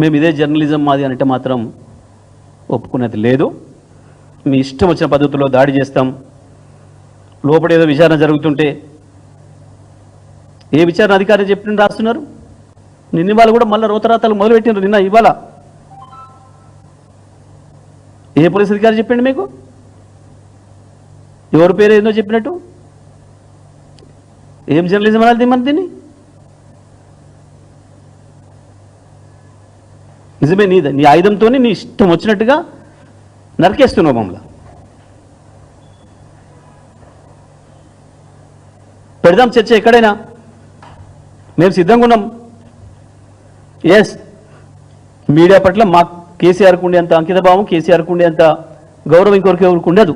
మేము ఇదే జర్నలిజం మాది అంటే మాత్రం ఒప్పుకునేది లేదు. మీ ఇష్టం వచ్చిన పద్ధతిలో దాడి చేస్తాం. లోపల ఏదో విచారణ జరుగుతుంటే ఏ విచారణ అధికారి చెప్పిన రాస్తున్నారు? నిన్న ఇవాళ కూడా మళ్ళీ రోతరాతలు మొదలుపెట్టినారు నిన్న ఇవాళ. ఏ పోలీస్ అధికారి చెప్పిండు మీకు? ఎవరి పేరు ఏందో చెప్పినట్టు? ఏం జర్నలిజం అనాలి మన దీన్ని? నిజమే నీ నీ ఆయుధంతో నీ ఇష్టం వచ్చినట్టుగా నరికేస్తున్నావు మమ్మల్ని. పెడదాం చర్చ ఎక్కడైనా? మేము సిద్ధంగా ఉన్నాం. ఎస్ మీడియా పట్ల మా కేసీఆర్కు ఉండే అంత అంకిత భావం కేసీఆర్కు ఉండే అంత గౌరవం ఇంకొకరికి ఎవరికి ఉండదు.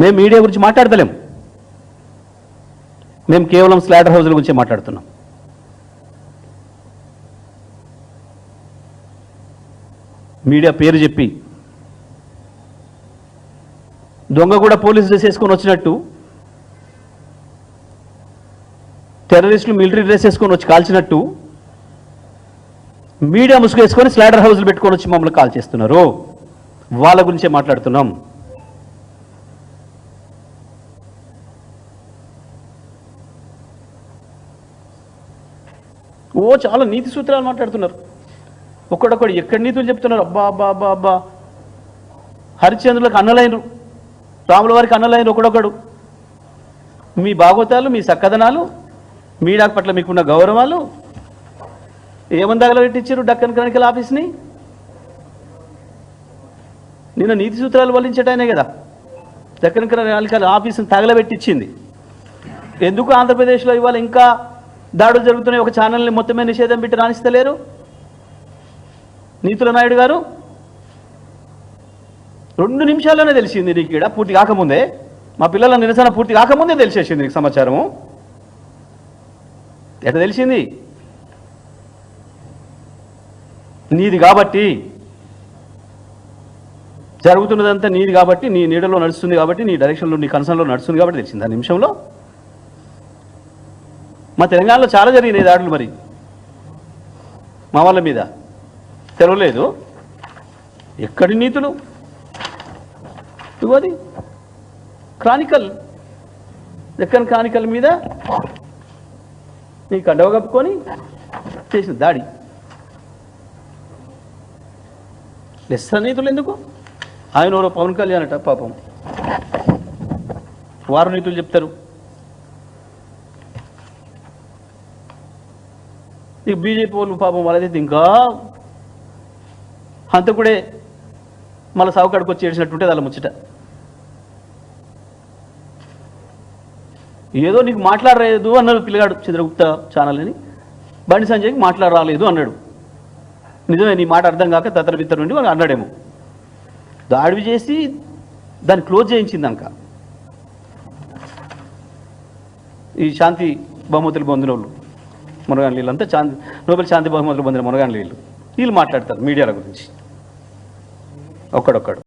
మేము మీడియా గురించి మాట్లాడతలేం. మేము కేవలం స్లాటర్ హౌజ్ల గురించి మాట్లాడుతున్నాం. మీడియా పేరు చెప్పి. దొంగ కూడా పోలీస్ డ్రెస్ వేసుకొని వచ్చినట్టు. టెర్రరిస్టులు మిలిటరీ డ్రెస్ వేసుకొని వచ్చి కాల్చినట్టు. మీడియా ముసుగు వేసుకొని స్లాడర్ హౌస్లు పెట్టుకొని వచ్చి మమ్మల్ని కాల్ చేస్తున్నారు. వాళ్ళ గురించే మాట్లాడుతున్నాం. ఓ చాలా నీతి సూత్రాలు మాట్లాడుతున్నారు. ఒక్కడొక్కడు ఎక్కడి నీతులు చెప్తున్నారు? అబ్బా అబ్బా అబ్బా అబ్బా. హరిశ్చంద్రులకు అన్నలైనరు. రాముల వారికి అన్నలైనరు ఒకడొకడు మీ భాగవతాలు మీ సక్కదనాలు మీడియా పట్ల మీకున్న గౌరవాలు ఏమని తగలబెట్టించారు డక్కన్ క్రానికల్ ఆఫీస్ని? నిన్న నీతి సూత్రాలు వల్లించటానే కదా. డక్కన్ క్రానికల్ ఆఫీస్ని తగలబెట్టించింది ఎందుకు ఆంధ్రప్రదేశ్లో ఇవాళ ఇంకా దాడులు జరుగుతున్నాయి? ఒక ఛానల్ని మొత్తమే నిషేధం పెట్టి రాణిస్తలేరు? నీతుల నాయుడు గారు రెండు నిమిషాల్లోనే తెలిసింది నీకు ఇక్కడ పూర్తి కాకముందే. మా పిల్లల నిరసన పూర్తి కాకముందే తెలిసేసింది నీకు సమాచారము. ఎట తెలిసింది? నీది కాబట్టి జరుగుతున్నదంతా నీది కాబట్టి నీ నీడలో నడుస్తుంది కాబట్టి నీ డైరెక్షన్లో నీ కన్సర్న్లో నడుస్తుంది కాబట్టి తెలిసింది. ఆ నిమిషంలో మా తెలంగాణలో చాలా జరిగినాయి దాడులు మరి మా వాళ్ళ మీద. తెరవలేదు. ఎక్కడి నీతులు? ఇగోది క్రానికల్. దక్కన్ క్రానికల్ మీద? నీ కండవ కప్పుకొని చేసిన దాడి. లెస్స నీతులు ఎందుకు? ఆయన ఎవరో పవన్ కళ్యాణ్ అట పాపం. వారు నీతులు చెప్తారు. ఇక బీజేపీ వాళ్ళు పాపం వాళ్ళైతే ఇంకా హంతకుడే మళ్ళీ సావుకాడికి వచ్చి ఏడ్చినట్టుంటే వాళ్ళ ముచ్చట. ఏదో నీకు మాట్లాడలేదు అన్నాడు పిల్లగాడు చంద్రగుప్త ఛానల్ అని బండి సంజయ్కి మాట్లాడరాలేదు అన్నాడు. నిజమే నీ మాట అర్థం కాక తతరబిత్తర నుండి వాళ్ళు అన్నాడేమో. దాడివి చేసి దాన్ని క్లోజ్ చేయించింది అంక ఈ శాంతి బహుమతులు పొందిన వాళ్ళు మునగాన్ వీళ్ళంతా శాంతి నోబెల్ శాంతి బహుమతులు పొందిన మునగాన్ వీళ్ళు వీళ్ళు మాట్లాడతారు మీడియాల గురించి. ఒకడొకడు.